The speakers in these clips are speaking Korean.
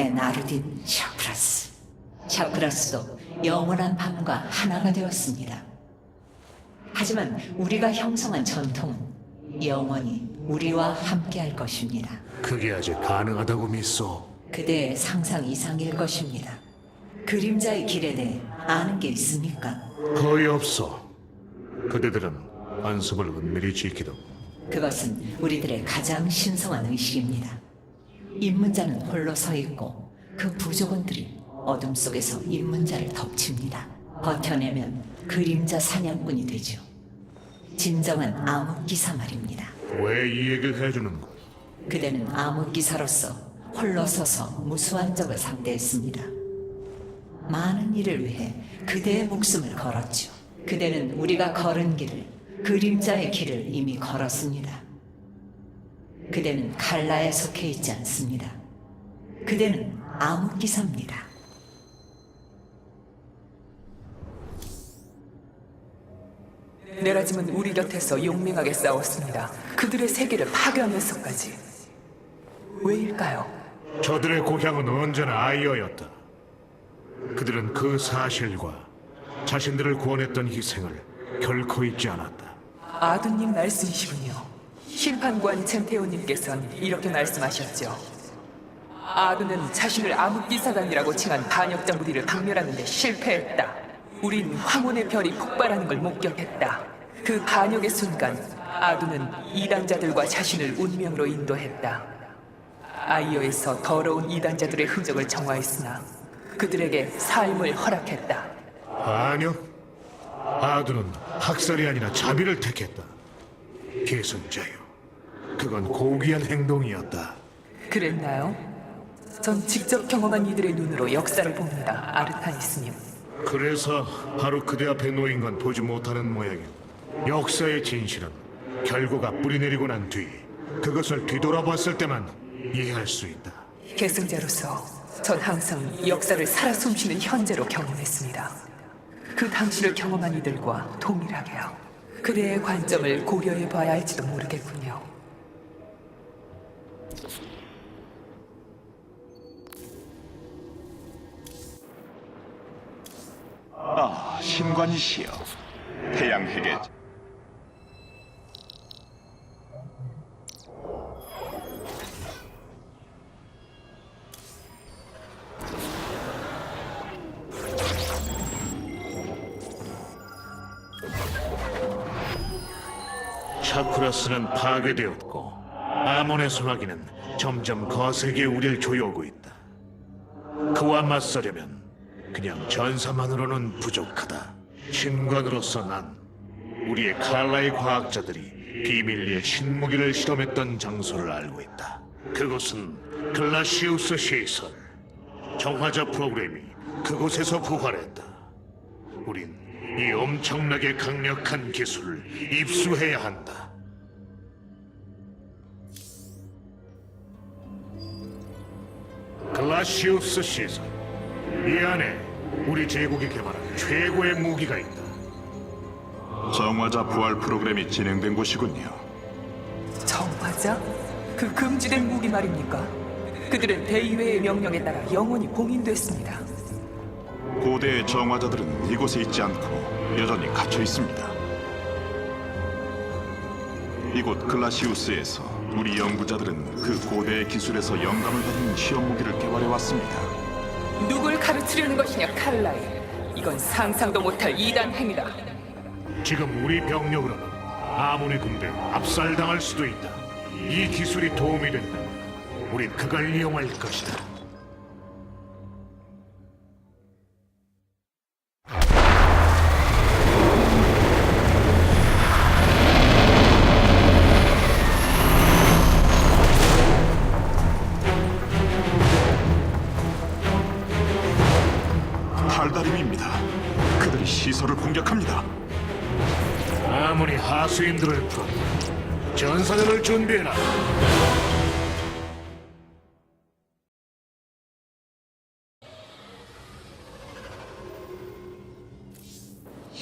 에나르딘 샤크라스. 샤크라스도 영원한 밤과 하나가 되었습니다. 하지만 우리가 형성한 전통은 영원히 우리와 함께할 것입니다. 그게 아직 가능하다고 믿소. 그대의 상상 이상일 것입니다. 그림자의 길에 대해 아는 게 있습니까? 거의 없어. 그대들은 안습을 은밀히 지키던 그것은 우리들의 가장 신성한 의식입니다. 입문자는 홀로 서 있고 그 부족원들이 어둠 속에서 입문자를 덮칩니다. 버텨내면 그림자 사냥꾼이 되죠. 진정한 암흑기사 말입니다. 왜 이 얘기를 해주는 거야? 그대는 암흑기사로서 홀로 서서 무수한 적을 상대했습니다. 많은 일을 위해 그대의 목숨을 걸었죠. 그대는 우리가 걸은 길을, 그림자의 길을 이미 걸었습니다. 그대는 칼라에 속해 있지 않습니다. 그대는 암흑기사입니다. 네라짐은 우리 곁에서 용맹하게 싸웠습니다. 그들의 세계를 파괴하면서까지. 왜일까요? 저들의 고향은 언제나 아이어였다. 그들은 그 사실과 자신들을 구원했던 희생을 결코 잊지 않았다. 아드님 말씀이시군요. 심판관 젠테오님께서는 이렇게 말씀하셨죠. 아드는 자신을 암흑기 사단이라고 칭한 반역자 무리를 박멸하는 데 실패했다. 우린 황혼의 별이 폭발하는 걸 목격했다. 그 반역의 순간 아두는 이단자들과 자신을 운명으로 인도했다. 아이어에서 더러운 이단자들의 흔적을 정화했으나 그들에게 삶을 허락했다. 아니요. 아두는 학살이 아니라 자비를 택했다. 계승자요. 그건 고귀한 행동이었다. 그랬나요? 전 직접 경험한 이들의 눈으로 역사를 봅니다, 아르타니스님. 그래서 바로 그대 앞에 놓인 건 보지 못하는 모양이오. 역사의 진실은 결과가 뿌리내리고 난 뒤 그것을 뒤돌아봤을 때만 이해할 수 있다. 계승자로서 전 항상 역사를 살아 숨쉬는 현재로 경험했습니다. 그 당시를 경험한 이들과 동일하게요. 그대의 관점을 고려해 봐야 할지도 모르겠군요. 아, 신관이시여. 태양에게 차쿠라스는 파괴되었고 아몬의 소나기는 점점 거세게 우리를 조여오고 있다. 그와 맞서려면 그냥 전사만으로는 부족하다. 신관으로서 난 우리의 칼라의 과학자들이 비밀리에 신무기를 실험했던 장소를 알고 있다. 그곳은 글라시우스 시설. 정화자 프로그램이 그곳에서 부활했다. 우린 이 엄청나게 강력한 기술을 입수해야 한다. 글라시우스 시설. 이 안에 우리 제국이 개발한 최고의 무기가 있다. 정화자 부활 프로그램이 진행된 곳이군요. 정화자? 그 금지된 무기 말입니까? 그들은 대의회의 명령에 따라 영원히 봉인됐습니다. 고대의 정화자들은 이곳에 있지 않고 여전히 갇혀 있습니다. 이곳 글라시우스에서 우리 연구자들은 그 고대의 기술에서 영감을 받은 시험 무기를 개발해 왔습니다. 누굴 가르치려는 것이냐, 칼라이. 이건 상상도 못할 이단 행위다. 지금 우리 병력으로는 아몬의 군대 압살당할 수도 있다. 이 기술이 도움이 된다면 우린 그걸 이용할 것이다.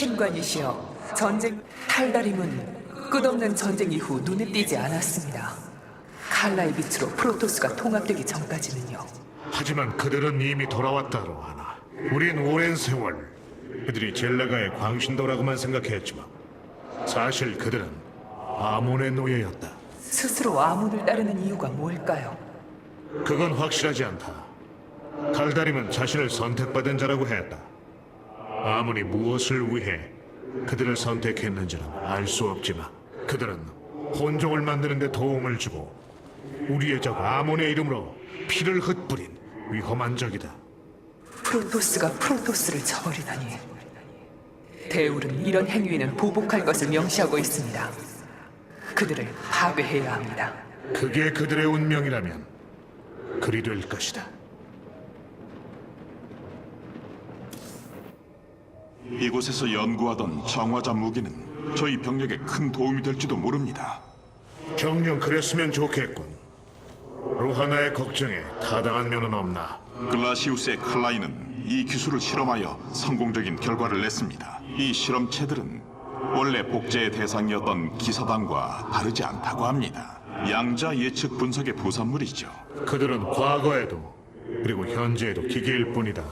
신관이시여, 전쟁 탈다림은 끝없는 전쟁 이후 눈에 띄지 않았습니다. 칼라의 빛으로 프로토스가 통합되기 전까지는요. 하지만 그들은 이미 돌아왔다 로 하나. 우린 오랜 세월 그들이 젤라가의 광신도라고만 생각했지만 사실 그들은 아몬의 노예였다. 스스로 아문을 따르는 이유가 뭘까요? 그건 확실하지 않다. 칼다림은 자신을 선택받은 자라고 했다. 아무리 무엇을 위해 그들을 선택했는지는 알 수 없지만 그들은 혼종을 만드는 데 도움을 주고 우리의 적 아몬의 이름으로 피를 흩뿌린 위험한 적이다. 프로토스가 프로토스를 저버리다니. 대울은 이런 행위에는 보복할 것을 명시하고 있습니다. 그들을 파괴해야 합니다. 그게 그들의 운명이라면 그리 될 것이다. 이곳에서 연구하던 정화자 무기는 저희 병력에 큰 도움이 될지도 모릅니다. 정녕 그랬으면 좋겠군. 로하나의 걱정에 타당한 면은 없나? 글라시우스의 칼라이는 이 기술을 실험하여 성공적인 결과를 냈습니다. 이 실험체들은 원래 복제의 대상이었던 기사단과 다르지 않다고 합니다. 양자 예측 분석의 부산물이죠. 그들은 과거에도 그리고 현재에도 기계일 뿐이다.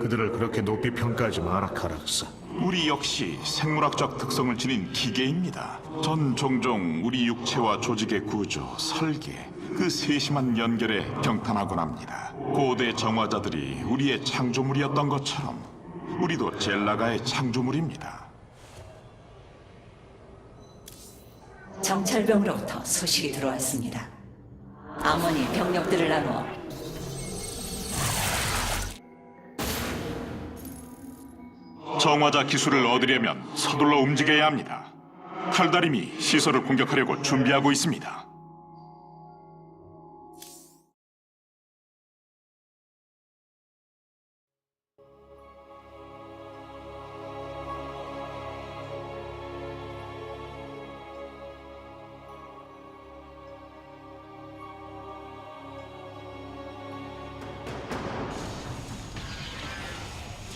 그들을 그렇게 높이 평가하지 마라 카락사. 우리 역시 생물학적 특성을 지닌 기계입니다. 전 종종 우리 육체와 조직의 구조, 설계, 그 세심한 연결에 경탄하곤 합니다. 고대 정화자들이 우리의 창조물이었던 것처럼 우리도 젤라가의 창조물입니다. 정찰병으로부터 소식이 들어왔습니다. 아몬이 병력들을 나누어 정화자 기술을 얻으려면 서둘러 움직여야 합니다. 칼다림이 시설을 공격하려고 준비하고 있습니다.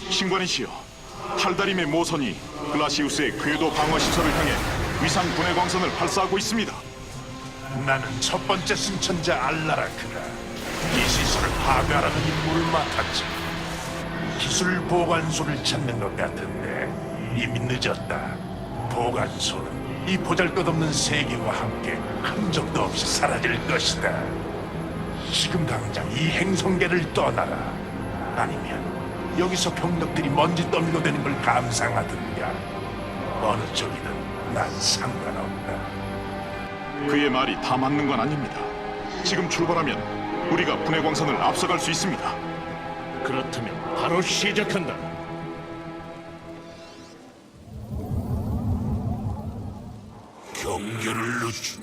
신관이시여, 탈다림의 모선이 글라시우스의 궤도 방어 시설을 향해 위상 분해 광선을 발사하고 있습니다. 나는 첫 번째 승천자 알라라크가 이 시설을 파괴하라는 임무를 맡았지. 기술 보관소를 찾는 것 같은데 이미 늦었다. 보관소는 이 보잘것없는 세계와 함께 흔적도 없이 사라질 것이다. 지금 당장 이 행성계를 떠나라. 아니면 여기서 병력들이 먼지 되는 걸 감상하든가. 어느 쪽이든 난 상관없다. 그의 말이 다 맞는 건 아닙니다. 지금 출발하면 우리가 분해 광선을 앞서갈 수 있습니다. 그렇다면 바로 시작한다. 경계를 늦추.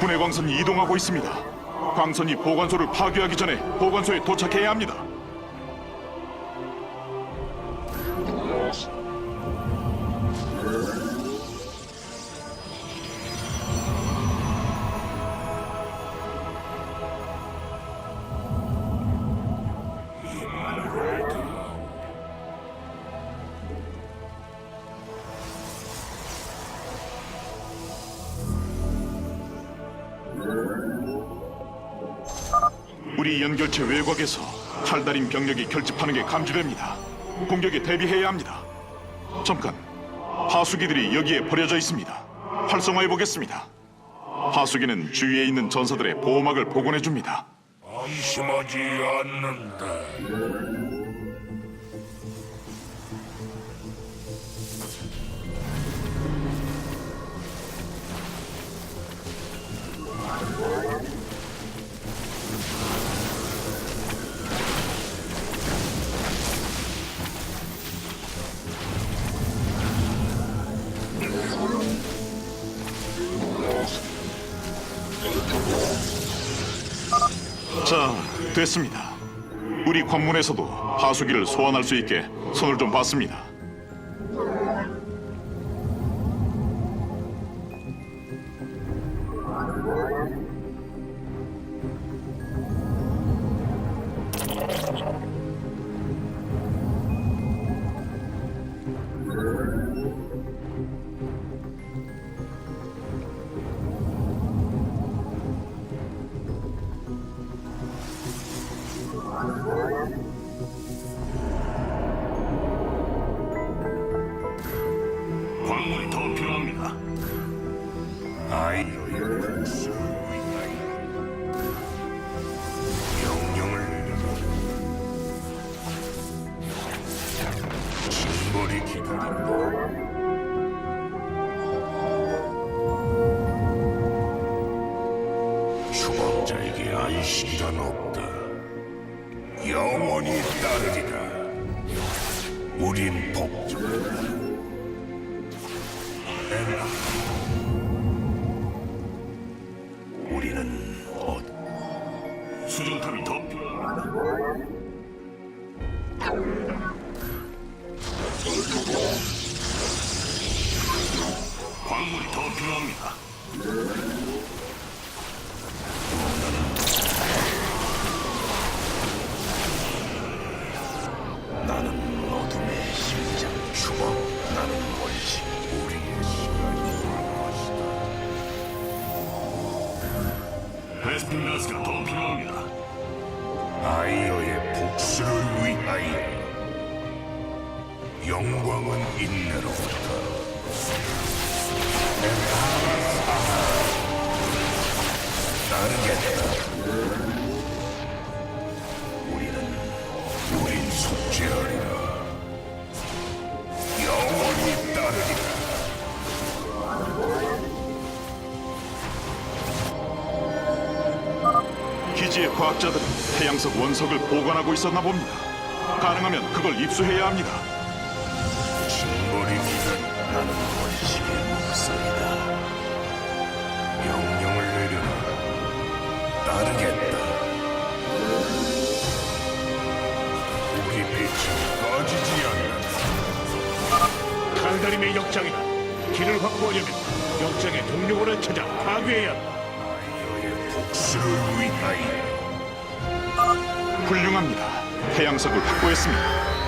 분해 광선이 이동하고 있습니다. 광선이 보관소를 파괴하기 전에 보관소에 도착해야 합니다. 우리 연결체 외곽에서 탈달인 병력이 결집하는 게 감지됩니다. 공격에 대비해야 합니다. 잠깐, 하수기들이 여기에 버려져 있습니다. 활성화해 보겠습니다. 하수기는 주위에 있는 전사들의 보호막을 복원해 줍니다. 안심하지 않는다. 됐습니다. 우리 관문에서도 하수기를 소환할 수 있게 손을 좀 봤습니다. 안식이란 없다. 영원히 따르리라. 우린 복종 우리 기지의 과학자들은 태양석 원석을 보관하고 있었나 봅니다. 가능하면 그걸 입수해야 합니다. 징벌이 기다린 나는 원심의 목소리다 명령을 내려라 따르겠다 우리 빛이 꺼지지 않는다 칼다림의 역장이다. 길을 확보하려면 역장의 동료원을 찾아 파괴해야 한다. 복수를 위하여 훌륭합니다. 태양석을 확보했습니다.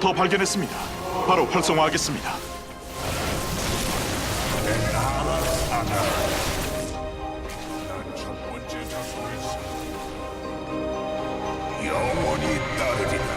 더 발견했습니다. 바로 활성화하겠습니다. 영원히 따르리라.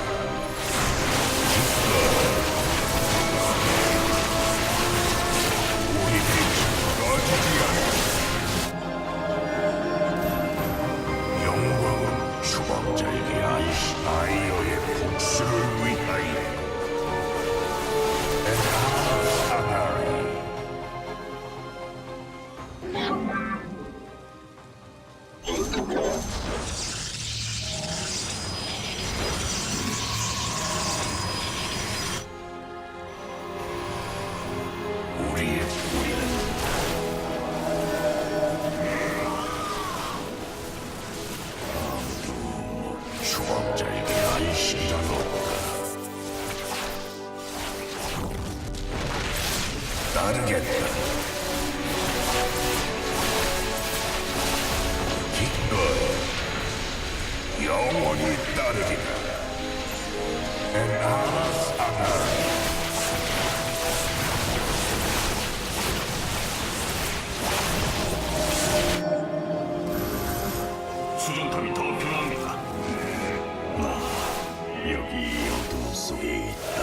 속에 있다.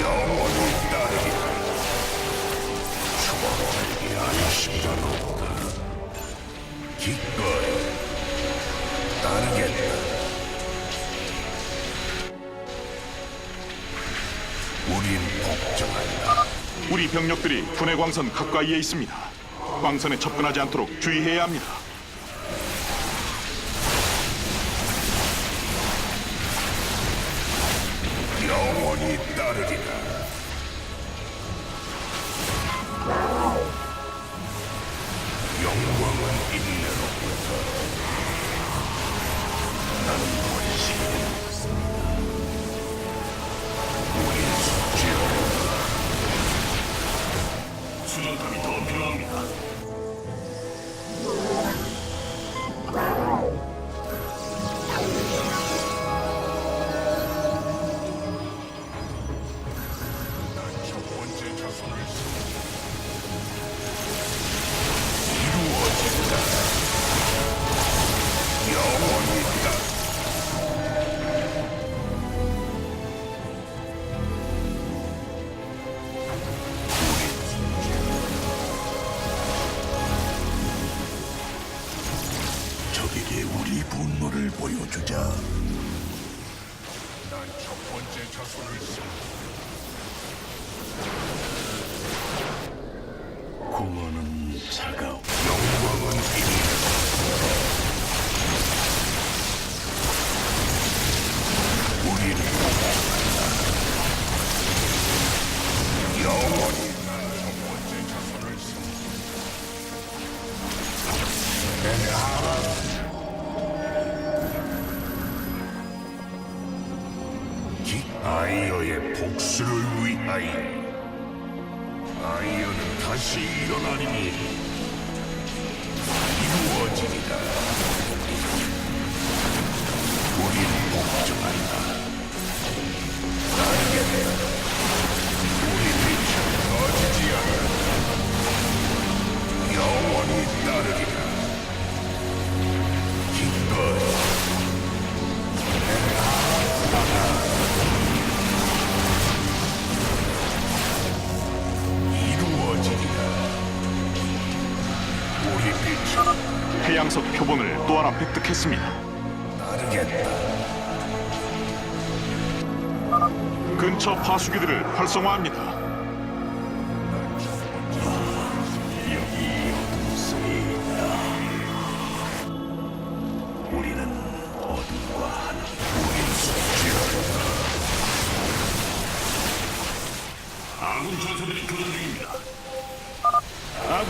영원히 따르리라. 추방자에게 안식이란 없다. 기꺼이 따르겠다. 우린 복종한다. 우리 병력들이 분해 광선 가까이에 있습니다. 광선에 접근하지 않도록 주의해야 합니다. 다시 일어나리니 표본을 또 하나 획득했습니다. 근처 파수기들을 활성화합니다.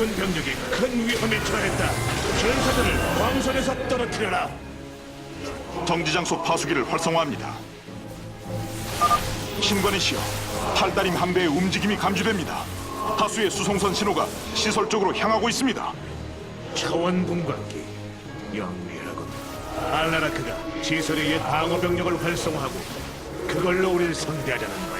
아군 병력이 큰 위험에 처했다. 전사들을 광선에서 떨어뜨려라. 정지장소 파수기를 활성화합니다. 신관이시여, 팔다림 함대의 움직임이 감지됩니다. 다수의 수송선 신호가 시설 쪽으로 향하고 있습니다. 차원 분광기 영리하군. 알라라크가 지설의 옛 방어 병력을 활성화하고 그걸로 우리를 상대하자는 거야.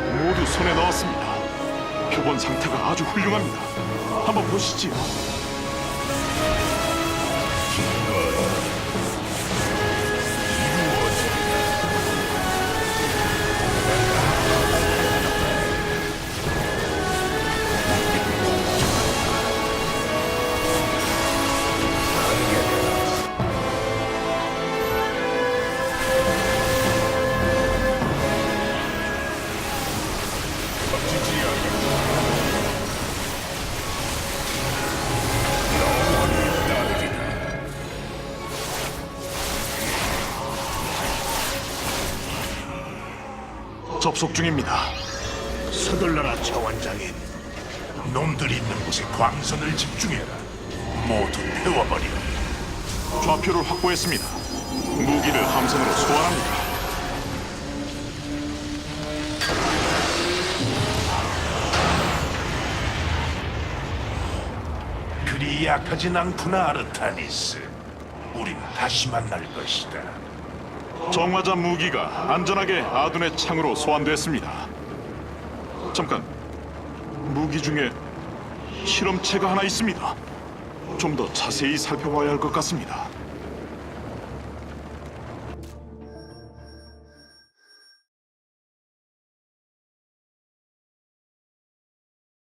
모두 손에 넣었습니다. 표본 상태가 아주 훌륭합니다. 한번 보시지요. 접속 중입니다. 서둘러라 차원장인. 놈들이 있는 곳에 광선을 집중해라. 모두 태워버리라. 좌표를 확보했습니다. 무기를 함선으로 소환합니다. 그리 약하진 않구나, 아르타니스. 우린 다시 만날 것이다. 정화자 무기가 안전하게 아둔의 창으로 소환됐습니다. 잠깐, 무기 중에 실험체가 하나 있습니다. 좀 더 자세히 살펴봐야 할 것 같습니다.